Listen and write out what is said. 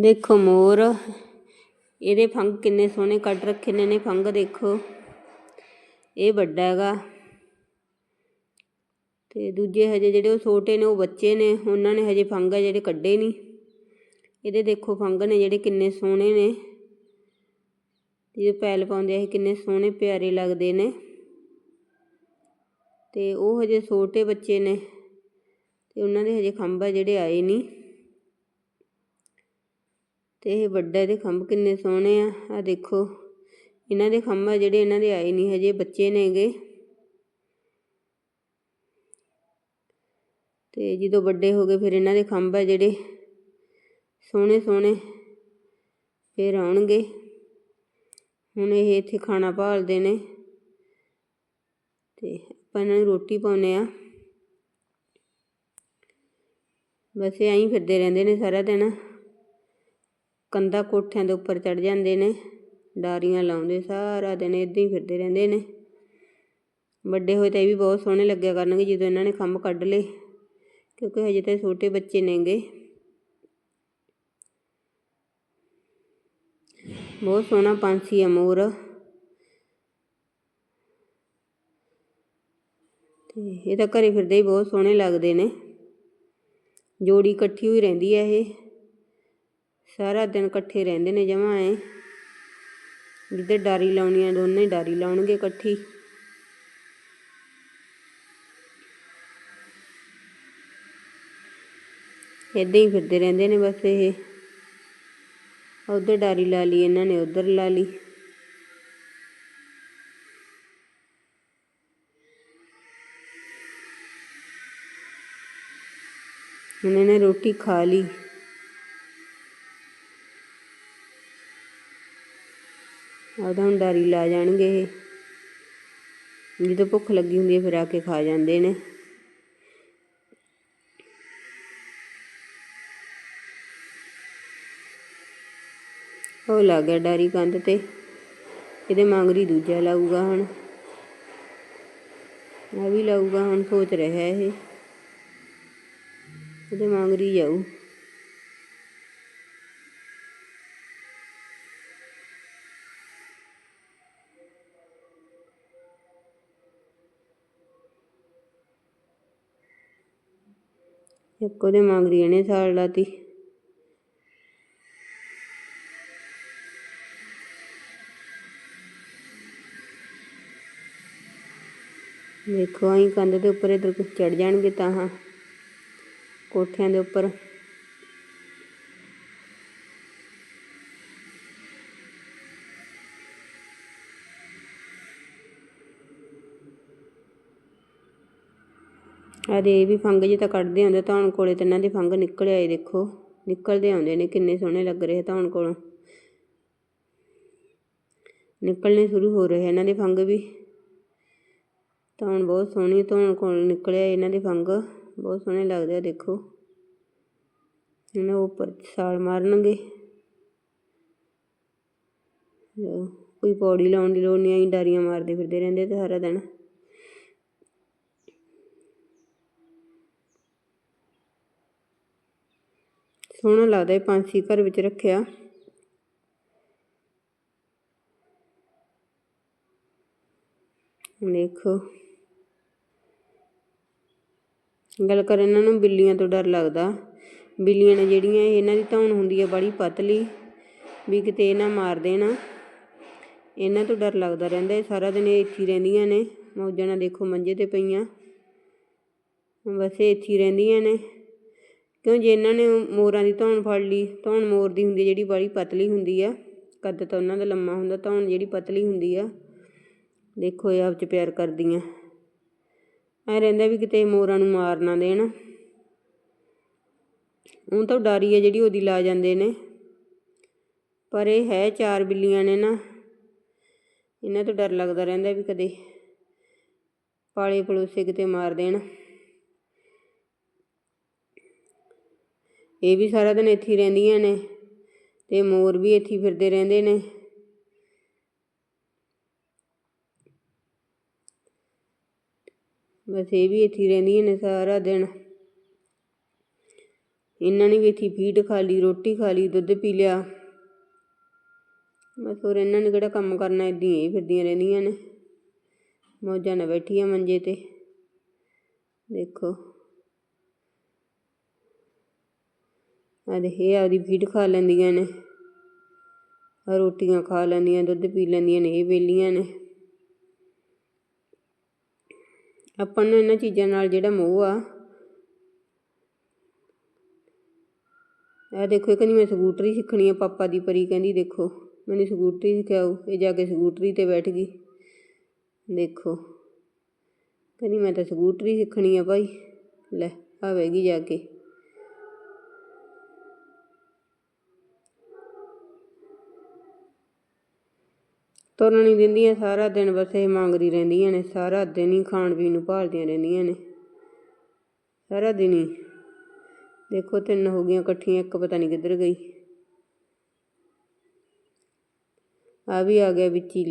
ਦੇਖੋ ਮੋਰ, ਇਹਦੇ ਫੰਗ ਕਿੰਨੇ ਸੋਹਣੇ ਕੱਢ ਰੱਖੇ ਨੇ ਨੇ ਫੰਗ ਦੇਖੋ। ਇਹ ਵੱਡਾ ਹੈਗਾ। ਤੇ ਦੂਜੇ ਹਜੇ ਜਿਹੜੇ ਉਹ ਛੋਟੇ ਨੇ, ਉਹ ਬੱਚੇ ਨੇ, ਉਹਨਾਂ ਨੇ ਹਜੇ ਫੰਗ ਆ ਜਿਹੜੇ ਕੱਢੇ ਨਹੀਂ। ਇਹਦੇ ਦੇਖੋ ਫੰਗ ਨੇ ਜਿਹੜੇ ਕਿੰਨੇ ਸੋਹਣੇ ਨੇ। ਇਹ ਪੈਲ ਪਾਉਂਦੇ ਆ, ਇਹ ਕਿੰਨੇ ਸੋਹਣੇ ਪਿਆਰੇ ਲੱਗਦੇ ਨੇ। ਤੇ ਉਹ ਹਜੇ ਛੋਟੇ ਬੱਚੇ ਨੇ, ਤੇ ਉਹਨਾਂ ਦੇ ਹਜੇ ਖੰਭ ਆ ਜਿਹੜੇ ਆਏ ਨਹੀਂ। ਤੇ ਇਹ ਵੱਡਾ, ਇਹਦੇ ਖੰਭ ਕਿੰਨੇ ਸੋਹਣੇ ਆ। ਆ ਦੇਖੋ, ਇਹਨਾਂ ਦੇ ਖੰਭ ਆ ਜਿਹੜੇ ਇਹਨਾਂ ਦੇ ਆਏ ਨਹੀਂ ਹਜੇ, ਬੱਚੇ ਨੇਗੇ ਤੇ ਜਦੋਂ ਵੱਡੇ ਹੋ ਗਏ, ਫਿਰ ਇਹਨਾਂ ਦੇ ਖੰਭ ਆ ਜਿਹੜੇ ਸੋਹਣੇ ਸੋਹਣੇ, ਫਿਰ ਆਉਣਗੇ। ਹੁਣ ਇਹ ਇੱਥੇ ਖਾਣਾ ਭਾਲਦੇ ਨੇ। ਤੇ ਆਪਾਂ ਇਹਨਾਂ ਨੂੰ ਰੋਟੀ ਪਾਉਨੇ ਆ। ਬਸ ਇਹ ਐਂ ਫਿਰਦੇ ਰਹਿੰਦੇ ਨੇ ਸਾਰਾ ਦਿਨ। ਕੰਧਾਂ ਕੋਠਿਆਂ ਦੇ ਉੱਪਰ ਚੜ ਜਾਂਦੇ ਨੇ, ਡਾਰੀਆਂ ਲਾਉਂਦੇ, ਸਾਰਾ ਦਿਨ ਇਦਾਂ ਹੀ ਫਿਰਦੇ ਰਹਿੰਦੇ ਨੇ। ਵੱਡੇ ਹੋਏ ਤਾਂ ਇਹ ਵੀ ਬਹੁਤ ਸੋਹਣੇ ਲੱਗਿਆ ਕਰਨਗੇ ਜਦੋਂ ਇਹਨਾਂ ਨੇ ਖੰਭ ਕੱਢ ਲਏ, ਕਿਉਂਕਿ ਹਜੇ ਤਾਂ ਛੋਟੇ ਬੱਚੇ ਨੇਗੇ। ਬਹੁਤ ਸੋਹਣਾ ਪੰਛੀ ਆ ਮੋਰ। ਤੇ ਇਹ ਤਾਂ ਘਰੇ ਫਿਰਦੇ ਹੀ ਬਹੁਤ ਸੋਹਣੇ ਲੱਗਦੇ ਨੇ। ਜੋੜੀ ਇਕੱਠੀ ਹੋਈ ਰਹਿੰਦੀ ਹੈ ਇਹ। ਸਾਰਾ ਦਿਨ ਇਕੱਠੇ ਰਹਿੰਦੇ ਨੇ ਜਮਾਂ ਐ ਜਿੱਦੇ ਡਾਰੀ ਲਾਉਣੀ ਆ, ਦੋਨੇ ਡਾਰੀ ਲਾਉਣਗੇ ਇਕੱਠੀ। ਇਦਾਂ ਹੀ ਫਿਰਦੇ ਰਹਿੰਦੇ ਨੇ ਬਸ ਇਹ। ਉਧਰ ਡਾਰੀ ਲਾ ਲਈ, ਇਹਨਾਂ ਨੇ ਉਧਰ ਲਾ ਲਈ। ਇਹਨਾਂ ਨੇ ਰੋਟੀ ਖਾ ਲਈ। ਆਦਾ ਹੁਣ ਡਾਰੀ ਲਾ ਜਾਣਗੇ ਇਹ। ਜਦੋਂ ਭੁੱਖ ਲੱਗੀ ਹੁੰਦੀ ਹੈ, ਫਿਰ ਆ ਕੇ ਖਾ ਜਾਂਦੇ ਨੇ। ਉਹ ਲੱਗ ਗਿਆ ਡਾਰੀ ਕੰਧ ਤੇ। ਇਹਦੇ ਮੰਗਰੀ ਦੂਜਾ ਲਾਊਗਾ ਹੁਣ। ਆ ਵੀ ਲਾਊਗਾ, ਹੁਣ ਸੋਚ ਰਿਹਾ ਇਹ। ਇਹਦੇ ਮੰਗਰੀ ਜਾਊ। ਇੱਕ ਉਹਦੇ ਮੰਗਰੀ ਇਹਨੇ ਸਾੜ ਲਾਤੀ ਦੇਖੋ, ਆਈ ਕੰਧ ਦੇ ਉੱਪਰ ਇਧਰ ਚੜ ਜਾਣਗੇ ਤਾਂ ਹਾਂ। ਕੋਠਿਆਂ ਦੇ ਉੱਪਰ। ਅਰੇ ਇਹ ਵੀ ਫੰਗ ਜੇ ਤਾਂ ਕੱਢਦੇ ਆਉਂਦੇ ਧੌਣ ਕੋਲੇ ਤੇ ਇਹਨਾਂ ਦੇ ਫੰਗ ਨਿਕਲ ਆਏ ਦੇਖੋ। ਨਿਕਲਦੇ ਆਉਂਦੇ ਨੇ, ਕਿੰਨੇ ਸੋਹਣੇ ਲੱਗ ਰਹੇ ਧੌਣ ਕੋਲੋਂ। ਨਿਕਲਣੇ ਸ਼ੁਰੂ ਹੋ ਰਹੇ ਇਹਨਾਂ ਦੇ ਫੰਗ ਵੀ। ਧੌਣ ਬਹੁਤ ਸੋਹਣੀ ਧੌਣ ਕੋਲ ਨਿਕਲਿਆ ਇਹਨਾਂ ਦੇ ਫੰਗ। ਬਹੁਤ ਸੋਹਣੇ ਲੱਗਦੇ ਆ, ਦੇਖੋ। ਇਹਨਾਂ ਉੱਪਰ ਛਾਲ ਮਾਰਨਗੇ। ਕੋਈ ਪੌੜੀ ਲਾਉਣ ਦੀ ਲੋੜ ਨਹੀਂ ਆਈ ਡਾਰੀਆਂ ਮਾਰਦੇ ਫਿਰਦੇ ਰਹਿੰਦੇ ਤੇ ਸਾਰਾ ਦਿਨ। ਸੋਹਣਾ ਲੱਗਦਾ ਇਹ ਪੰਛੀ ਘਰ ਵਿੱਚ ਰੱਖਿਆ। ਦੇਖੋ। ਗੱਲ ਕਰ ਇਹਨਾਂ ਨੂੰ ਬਿੱਲੀਆਂ ਤੋਂ ਡਰ ਲੱਗਦਾ। ਬਿੱਲੀਆਂ ਨੇ ਜਿਹੜੀਆਂ ਇਹਨਾਂ ਦੀ ਧੌਣ ਹੁੰਦੀ ਹੈ ਬੜੀ ਪਤਲੀ, ਵੀ ਕਿਤੇ ਇਹ ਨਾ ਮਾਰ ਦੇਣਾ। ਇਹਨਾਂ ਤੋਂ ਡਰ ਲੱਗਦਾ ਰਹਿੰਦਾ ਇਹ ਸਾਰਾ ਦਿਨ ਇਹ ਇੱਥੇ ਰਹਿੰਦੀਆਂ ਨੇ। ਮੌਜਾਂ ਨਾਲ ਦੇਖੋ ਮੰਜੇ ਤੇ ਪਈਆਂ। ਬਸ ਇਹ ਇੱਥੇ ਰਹਿੰਦੀਆਂ ਨੇ। ਕਿਉਂ ਜੇ ਇਹਨਾਂ ਨੇ ਮੋਰਾਂ ਦੀ ਧੌਣ ਫੜ ਲਈ, ਧੌਣ ਮੋਰ ਦੀ ਹੁੰਦੀ ਜਿਹੜੀ ਬੜੀ ਪਤਲੀ ਹੁੰਦੀ ਆ, ਕੱਦ ਤਾਂ ਉਹਨਾਂ ਦਾ ਲੰਮਾ ਹੁੰਦਾ, ਧੌਣ ਜਿਹੜੀ ਪਤਲੀ ਹੁੰਦੀ ਆ, ਦੇਖੋ ਇਹ ਆਪ ਚ ਪਿਆਰ ਕਰਦੀਆਂ। ਐ ਰਹਿੰਦਾ ਵੀ ਕਿਤੇ ਮੋਰਾਂ ਨੂੰ ਮਾਰ ਨਾ ਦੇਣ। ਉਹ ਤਾਂ ਡਾਰੀ ਹੈ ਜਿਹੜੀ ਉਹਦੀ ਲਾ ਜਾਂਦੇ ਨੇ। ਪਰ ਇਹ ਹੈ ਚਾਰ ਬਿੱਲੀਆਂ ਨੇ ਨਾ। ਇਹਨਾਂ ਤੋਂ ਡਰ ਲੱਗਦਾ ਰਹਿੰਦਾ ਵੀ ਕਦੇ ਪਾਲੇ ਪਲੋਸੇ ਕਿਤੇ ਮਾਰ ਦੇਣ। ਇਹ ਵੀ ਸਾਰਾ ਦਿਨ ਇੱਥੇ ਹੀ ਰਹਿੰਦੀਆਂ ਨੇ ਤੇ ਮੋਰ ਵੀ ਇੱਥੇ ਫਿਰਦੇ ਰਹਿੰਦੇ ਨੇ। ਬਸ ਇਹ ਵੀ ਇੱਥੇ ਰਹਿੰਦੀਆਂ ਨੇ ਸਾਰਾ ਦਿਨ। ਇਹਨਾਂ ਨੇ ਵੀ ਇੱਥੇ ਫੀਡ ਖਾ ਲਈ, ਰੋਟੀ ਖਾ ਲਈ, ਦੁੱਧ ਪੀ ਲਿਆ। ਬਸ ਹੋਰ ਇਹਨਾਂ ਨੇ ਕਿਹੜਾ ਕੰਮ ਕਰਨਾ, ਇਦਾਂ ਹੀ ਫਿਰਦੀਆਂ ਰਹਿੰਦੀਆਂ ਨੇ। ਮੌਜਾਂ ਨਾਲ ਬੈਠੀਆਂ ਮੰਜੇ ਤੇ। ਦੇਖੋ। ਆ ਦੇ ਇਹ ਆਪਦੀ ਫੀਡ ਖਾ ਲੈਂਦੀਆਂ ਨੇ। ਰੋਟੀਆਂ ਖਾ ਲੈਂਦੀਆਂ, ਦੁੱਧ ਪੀ ਲੈਂਦੀਆਂ ਨੇ, ਇਹ ਵੇਲੀਆਂ ਨੇ। ਆਪਾਂ ਨੂੰ ਇਹਨਾਂ ਚੀਜ਼ਾਂ ਨਾਲ ਜਿਹੜਾ ਮੋਹ ਆ, ਇਹ ਦੇਖੋ ਇਹ ਕਹਿੰਦੀ ਮੈਂ ਸਕੂਟਰੀ ਸਿੱਖਣੀ ਆ, ਪਾਪਾ ਦੀ ਪਰੀ ਕਹਿੰਦੀ ਦੇਖੋ, ਮੈਨੂੰ ਸਕੂਟਰੀ ਸਿਖਾਓ। ਇਹ ਜਾ ਕੇ ਸਕੂਟਰੀ ਤੇ ਬੈਠ ਗਈ। ਦੇਖੋ, ਕਹਿੰਦੀ ਮੈਂ ਤਾਂ ਸਕੂਟਰੀ ਸਿੱਖਣੀ ਆ ਭਾਈ। ਲੈ ਆਵੇਗੀ ਜਾ ਕੇ। ਤੁਰਨ ਨਹੀਂ ਦਿੰਦੀਆਂ ਸਾਰਾ ਦਿਨ ਬਸ ਇਹ ਮੰਗਦੀ ਰਹਿੰਦੀਆਂ ਨੇ, ਸਾਰਾ ਦਿਨ ਹੀ ਖਾਣ ਪੀਣ ਨੂੰ ਭਾਲਦੀਆਂ ਰਹਿੰਦੀਆਂ ਨੇ। ਸਾਰਾ ਦਿਨ ਹੀ। ਦੇਖੋ ਤਿੰਨ ਹੋ ਗਈਆਂ ਇਕੱਠੀਆਂ, ਇੱਕ ਪਤਾ ਨਹੀਂ ਕਿੱਧਰ ਗਈ। ਆ ਵੀ ਆ ਗਿਆ ਵਿੱਚ ਹੀ ਲੈ।